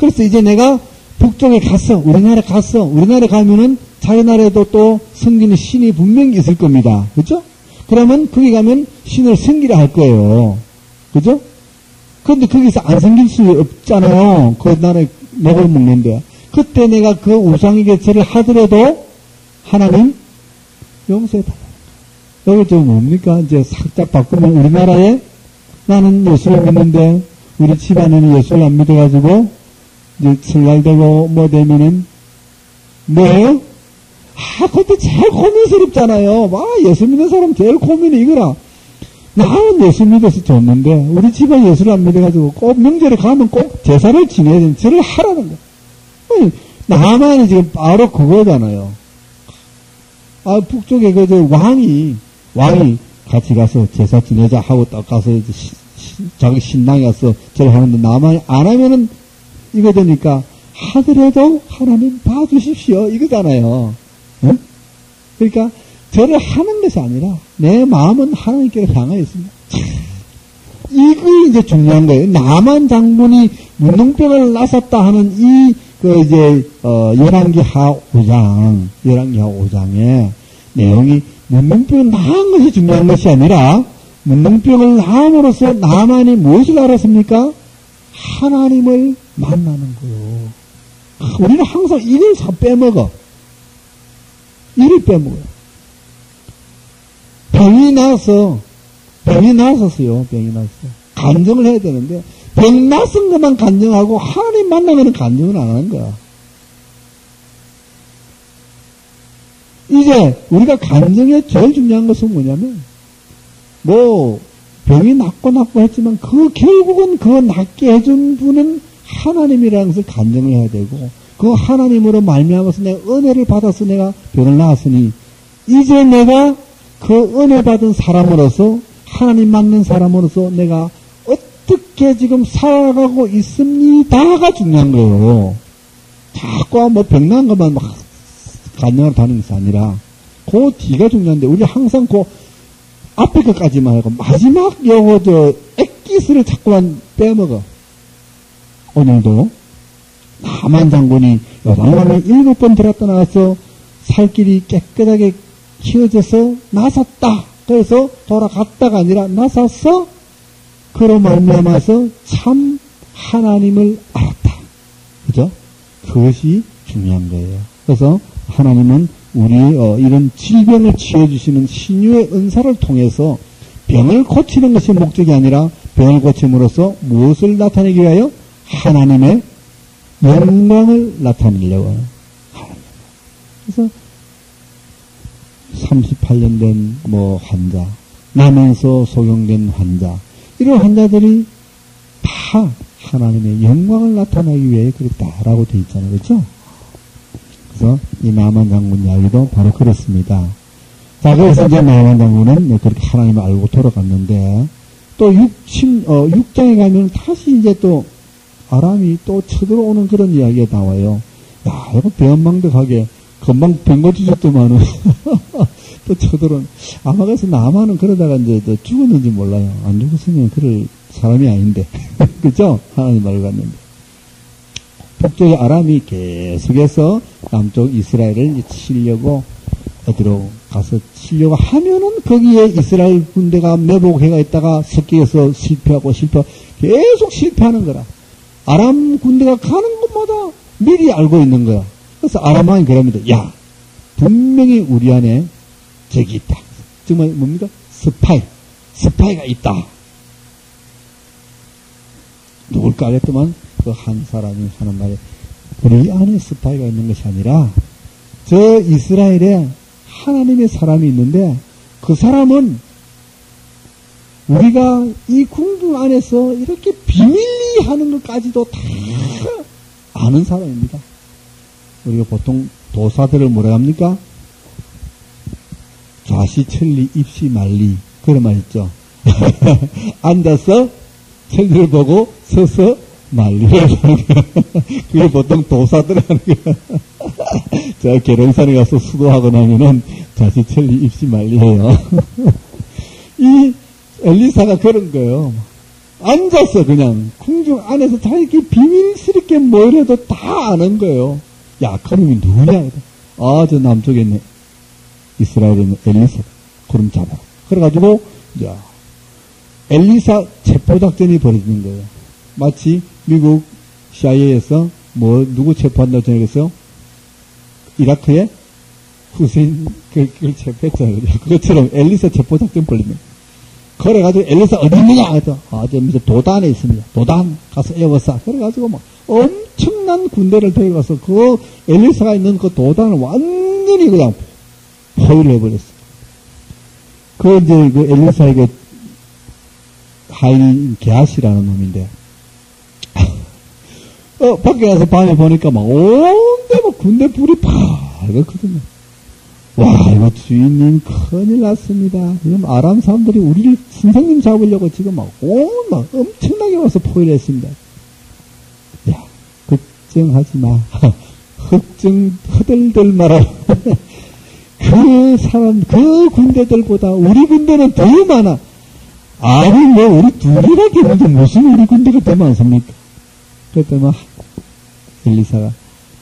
그래서 이제 내가 북쪽에 갔어. 우리나라 갔어. 우리나라 가면은 자기 나라에도 또 섬기는 신이 분명히 있을 겁니다. 그죠? 그러면 거기 가면 신을 섬기라 할 거예요. 그죠? 그런데 거기서 안 섬길 수 없잖아요. 그 나라에 먹을 먹는데. 그때 내가 그 우상에게 절을 하더라도 하나님 용서해달라. 여기 좀 뭡니까? 이제 살짝 바꾸면 우리나라에 나는 예수를 믿는데 우리 집안에는 예수를 안 믿어가지고 이제 설날되고 뭐 되면은 뭐예요? 아, 그것도 제일 고민스럽잖아요. 와, 예수 믿는 사람 제일 고민이 이거라. 나는 예수 믿어서 좋는데, 우리 집안 예수를 안 믿어가지고 꼭 명절에 가면 꼭 제사를 지내야 되는, 절을 하라는 거야. 나만이 지금 바로 그거잖아요. 아, 북쪽에 그, 저, 왕이, 왕이 같이 가서 제사 지내자 하고 딱 가서 시, 시, 자기 신랑이 가서 절 하는데 나만이 안 하면은 이거 되니까 하더라도 하나님 봐주십시오. 이거잖아요. 응? 그러니까 저를 하는 것이 아니라 내 마음은 하나님께로 향하여 있습니다. 이거 이제 중요한 거예요. 남한 장군이 문둥병을 나섰다 하는 이, 그 이제, 어, 열왕기 하 5장, 열왕기 하 5장에 내용이 문둥병을 나은 것이 중요한 것이 아니라 문둥병을 나음으로써 나만이 무엇을 알았습니까? 하나님을 만나는 거요. 우리는 항상 이를 빼먹어. 이를 빼먹어요. 병이 나서, 병이 나섰어요. 병이 나서. 간정을 해야 되는데, 병 나선 것만 간정하고, 하나님 만나면 간정을 안 하는 거야. 이제, 우리가 간정에 제일 중요한 것은 뭐냐면, 뭐, 병이 낫고 낫고 했지만, 그 결국은 그 낫게 해준 분은 하나님이라는 것을 간정을 해야 되고, 그 하나님으로 말미암아서 내가 은혜를 받아서 내가 병을 나았으니, 이제 내가 그 은혜 받은 사람으로서 하나님 맞는 사람으로서 내가 어떻게 지금 살아가고 있습니다가 중요한 거예요. 자꾸 뭐 병난 것만 막 간증을 다는 것이 아니라 그 뒤가 중요한데 우리 항상 그 앞에 것까지만 하고 마지막 요거 저 액기스를 자꾸만 빼먹어. 오늘도 남한 장군이 요방강에 일곱 번 들었다 나와서 살길이 깨끗하게 키워져서 나섰다. 그래서 돌아갔다가 아니라 나섰어. 그로 말미암아서 참 하나님을 알았다. 그죠? 그것이 중요한 거예요. 그래서 하나님은 우리 어, 이런 질병을 치유해주시는 신유의 은사를 통해서 병을 고치는 것이 목적이 아니라 병을 고침으로써 무엇을 나타내기 위하여 하나님의 영광을 나타내려고 하는 그래서 38년 된 뭐 환자, 나면서 소경된 환자, 이런 환자들이 다 하나님의 영광을 나타내기 위해 그랬다라고 되어 있잖아요. 그렇죠? 그래서 이 나만 장군 이야기도 바로 그렇습니다. 자, 그래서 이제 나만 장군은 그렇게 하나님을 알고 돌아갔는데, 또 육침, 어, 육장에 가면 다시 이제 또 아람이 또 쳐들어오는 그런 이야기가 나와요. 야, 이거 배은망덕하게 금방 병고치셨더만은 또 쳐들은 아마 그래서 남한은 그러다가 이제 죽었는지 몰라요. 안 죽었으면 그럴 사람이 아닌데 그죠? 하나님 말을 갔는데 북쪽의 아람이 계속해서 남쪽 이스라엘을 치려고 어디로 가서 치려고 하면은 거기에 이스라엘 군대가 매복해가 있다가 섞여서 실패하고 실패하고 계속 실패하는 거라. 아람 군대가 가는 곳마다 미리 알고 있는 거야. 그래서 아람 왕이 그럽니다. 야, 분명히 우리 안에 적이 있다. 정말 뭡니까? 스파이. 스파이가 있다. 누굴까 하겠더만 그 한 사람이 하는 말에 우리 안에 스파이가 있는 것이 아니라 저 이스라엘에 하나님의 사람이 있는데 그 사람은 우리가 이 궁중 안에서 이렇게 비밀리 하는 것까지도 다 아는 사람입니다. 우리가 보통 도사들을 뭐라 합니까? 좌시 천리 입시 말리 그런 말 있죠. 앉아서 천리를 보고 서서 거야. 그게 보통 도사들 하는 거야. 저 계룡산에 가서 수도하고 나면은 천리 입시 말리해요. 이 엘리사가 그런 거예요. 앉아서 그냥 궁중 안에서 자기 비밀스럽게 뭘 해도 다 아는 거예요. 야, 그놈이 누구냐? 아, 저 남쪽에 있는 이스라엘에 있는 엘리사. 그럼 잡아. 그래가지고, 야, 엘리사 체포작전이 벌어지는 거예요. 마치 미국 CIA에서 뭐, 누구 체포한다고 전해겠어요? 이라크에 후세인 그걸 체포했잖아요. 그것처럼 엘리사 체포 작전 벌리는 그래가지고 엘리사 어디 있느냐? 해서 아, 저 도단에 있습니다. 도단 가서 에워싸. 그래가지고 막 엄청난 군대를 데려가서 그 엘리사가 있는 그 도단을 완전히 그냥 포위를 해버렸어. 그 이제 그 엘리사에게 하인 게하시라는 놈인데 어, 밖에 가서 밤에 보니까 막 온데 막 군대 불이 파거든요. 와, 이거 주인님 큰일 났습니다. 지금 아람 사람들이 우리를 선생님 잡으려고 지금 막, 온, 막 엄청나게 와서 포위를 했습니다. 야, 걱정하지 마. 걱정, 허들들 마라. 그 사람, 그 군대들보다 우리 군대는 더 많아. 아니, 뭐, 우리 둘이라게 있는데 무슨 우리 군대가 더 많습니까? 그랬더니 막, 엘리사가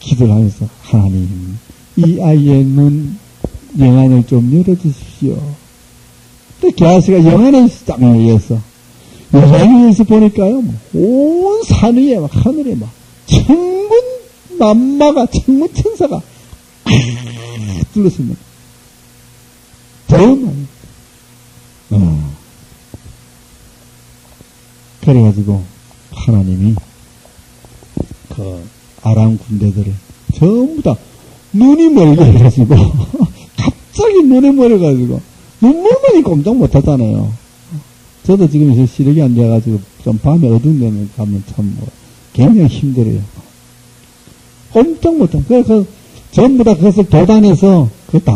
기도를 하면서, 하나님, 이 아이의 눈, 영안을 좀 열어주십시오. 또 게하스가 영안을 딱 열렸어. 영안에서 보니까요, 뭐, 온산 위에 막 하늘에 막 천군 만마가 천군 천사가 둘러습니다. 더 많이. 어. 그래가지고 하나님이 그 아람 군대들을 전부 다 눈이 멀게 해가지고 갑자기 눈에 멀어가지고 눈물만이 꼼짝 못하잖아요. 저도 지금 이제 시력이 안 돼가지고 좀 밤에 어두운 데는 가면 참 뭐 굉장히 힘들어요. 꼼짝 못하. 그래서 전부 다 그것을 도단해서 그다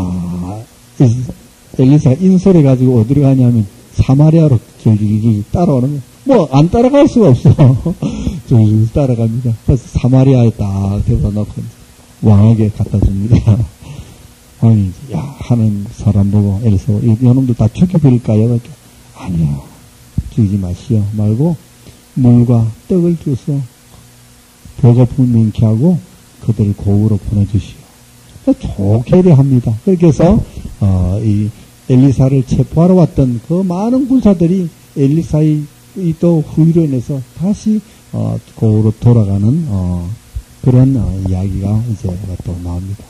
엘리사가 인솔해 가지고 어디로 가냐면 사마리아로 저기 따라오는 거예요. 뭐안 따라갈 수가 없어. 저기 따라갑니다. 그래서 사마리아에 딱 데려다 놓고 왕에게 갖다 줍니다. 왕이 야 하는 사람 보고 엘리사 이놈도 다 죽여버릴까요? 아니요 죽이지 마시오 말고 물과 떡을 주서 배고픈 명쾌하고 그들을 고으로 보내주시오. 좋게 대합니다. 그렇게 해서 어, 이 엘리사를 체포하러 왔던 그 많은 군사들이 엘리사의 또 후위로 인해서 다시 어, 고으로 돌아가는 어, 그런 어, 이야기가 이제 또 나옵니다.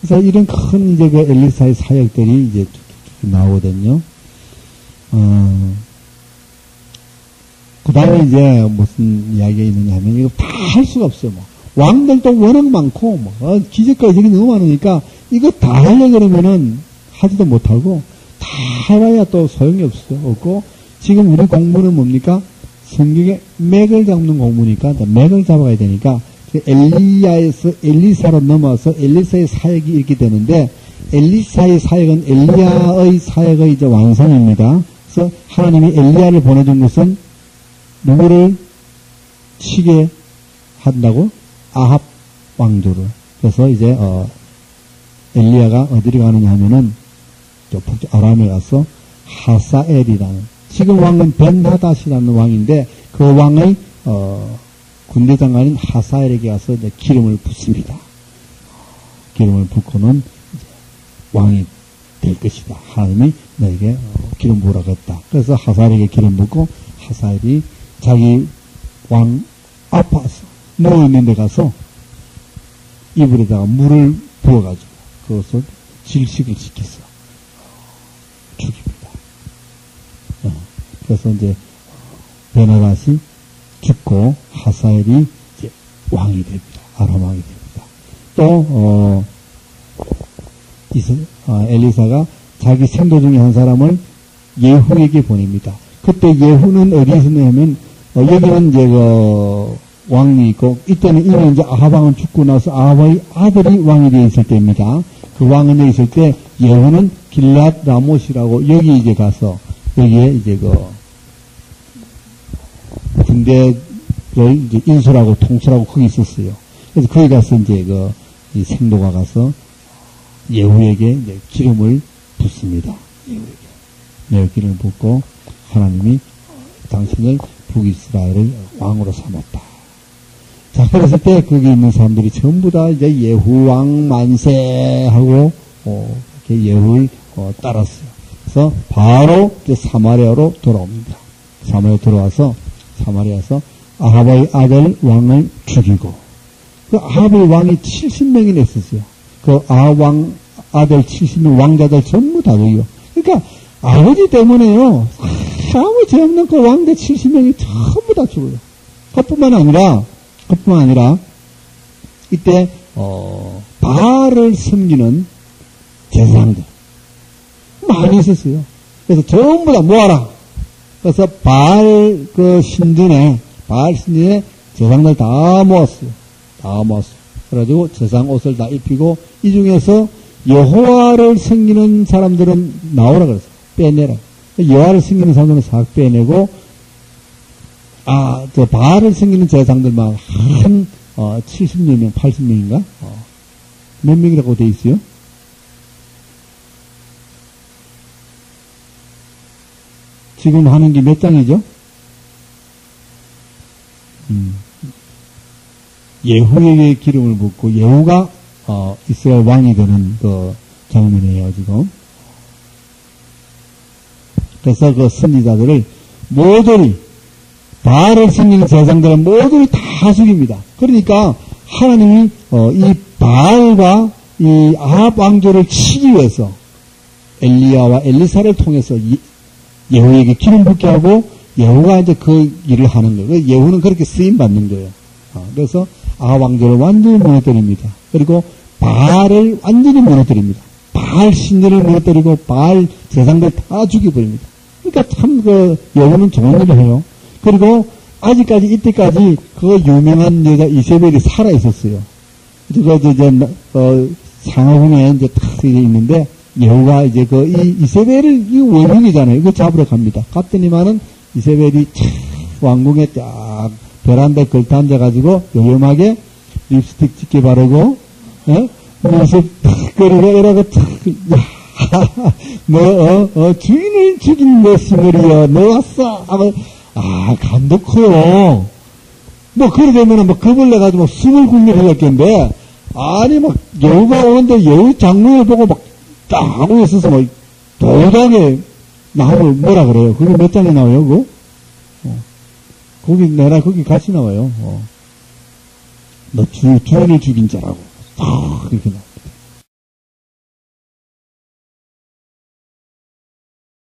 그래서 이런 큰 이제 그 엘리사의 사역들이 이제 나오거든요. 어, 그 다음에 이제 무슨 이야기가 있느냐 하면 이거 다 할 수가 없어요. 뭐. 왕들도 워낙 많고, 뭐, 어, 기적까지 여기 너무 많으니까 이거 다 하려고 그러면은 하지도 못하고 다 해봐야 또 소용이 없어. 없고 지금 우리 공부는 뭡니까? 성경에 맥을 잡는 공부니까 맥을 잡아야 되니까 그 엘리야에서 엘리사로 넘어서 엘리사의 사역이 이렇게 되는데 엘리사의 사역은 엘리야의 사역의 이제 완성입니다. 그래서 하나님이 엘리야를 보내준 것은 누구를? 치게 한다고? 아합 왕조를. 그래서 이제 어 엘리야가 어디로 가느냐 하면은 저 아람에 가서 하사엘이라는 지금 왕은 벤하닷이라는 왕인데 그 왕의 어 군대 장관인 하사엘에게 가서 이제 기름을 붓습니다. 기름을 붓고는 왕이 될 것이다. 하나님이 너에게 어, 기름 부으라고 했다. 그래서 하사엘에게 기름 붓고 하사엘이 자기 왕 아파서 누워있는 데 가서 이불에다가 물을 부어가지고 그것을 질식을 시켰어. 죽입니다. 어, 그래서 이제 베나닷이 죽고 하사엘이 이제 왕이 됩니다. 아람 왕이 됩니다. 또 어, 이스, 어, 엘리사가 자기 생도 중에 한 사람을 예후에게 보냅니다. 그때 예후는 어디 있었냐면 어, 여기는 이제 그 왕이 있고 이때는 이미 이제 아하방은 죽고 나서 아하방의 아들이 왕이 되어 있을 때입니다. 그 왕은 있을 때 예후는 길랏 라못이라고 여기 이제 가서 여기에 이제 그 군대를 이제 인수라고 통솔하고 거기 있었어요. 그래서 거기 가서 이제 그 생도가 가서 예후에게 이제 기름을 붓습니다. 예후에게. 네, 기름을 붓고 하나님이 당신을 북이스라엘을 왕으로 삼았다. 자, 그랬을 때 거기 있는 사람들이 전부 다 이제 예후왕 만세 하고, 어, 이렇게 예후를 어, 따랐어요. 그래서 바로 사마리아로 돌아옵니다. 사마리아 돌아와서, 사마리아에서 아합의 아들 왕을 죽이고, 그 아합의 왕이 70명이나 있었어요. 그 아왕 아들 70명, 왕자들 전부 다 죽이고. 그러니까 아버지 때문에요. 아무 죄 없는 그 왕대 70명이 전부 다 죽어요. 그뿐만 아니라, 그뿐만 아니라, 이때, 어, 바알을 섬기는 제사장들. 많이 있었어요. 그래서 전부 다 모아라. 그래서 바알 그 신전에, 바알 신전에 제사장들 다 모았어요. 다 모았어요. 그래가지고 제사장 옷을 다 입히고, 이 중에서 여호와를 섬기는 사람들은 나오라 그랬어요. 빼내라. 여호와를 섬기는 사람들은 싹 빼내고 아, 저 바알을 섬기는 제사장들만 한 어, 70명, 80명인가? 어, 몇 명이라고 돼 있어요? 지금 하는 게 몇 장이죠? 음. 예후에게 기름을 붓고 예후가 어, 이스라엘 왕이 되는 그 장면이에요, 지금. 그래서 그 선지자들을 모조리 바알을 섬기는 세상들은 모조리 다 죽입니다. 그러니까 하나님이 어, 이 바알과 이 아합 왕조를 치기 위해서 엘리야와 엘리사를 통해서 예후에게 기름 붓게 하고 예후가 이제 그 일을 하는 거예요. 예후는 그렇게 쓰임 받는 거예요. 어, 그래서 아합 왕조를 완전히 무너뜨립니다. 그리고 바알을 완전히 무너뜨립니다. 바알 신들을 무너뜨리고 바알 재상들 다 죽여버립니다. 그러니까 참 그 여우는 좋은 일을 해요. 그리고 아직까지 이때까지 그 유명한 여자 이세벨이 살아 있었어요. 그거 이제 어, 상하군에 이제 탁 있는데 여우가 이제 그 이 이세벨을 이 원흉이잖아요. 이거 잡으러 갑니다. 갔더니만은 이세벨이 참 왕궁에 딱 베란다 걸터 앉아가지고 요염하게 립스틱 짙게 바르고 어? 모습 탁 거리고 이러고 탁 뭐, 어, 어, 주인을 죽인 모습을이여, 너 왔어! 하고, 아, 감독 커요. 뭐, 그래 되면은, 뭐, 겁을 내가지고 숨을 굴려 하겠겠는데, 아니, 막, 여우가 오는데 여우 장로를 보고 막, 딱 하고 있어서, 뭐, 도장에 나오면 뭐라 그래요? 그게 몇 장에 나와요, 그거? 어. 거기, 내가 거기 같이 나와요. 어. 너 주, 주인을 죽인 자라고. 딱, 이렇게 나와.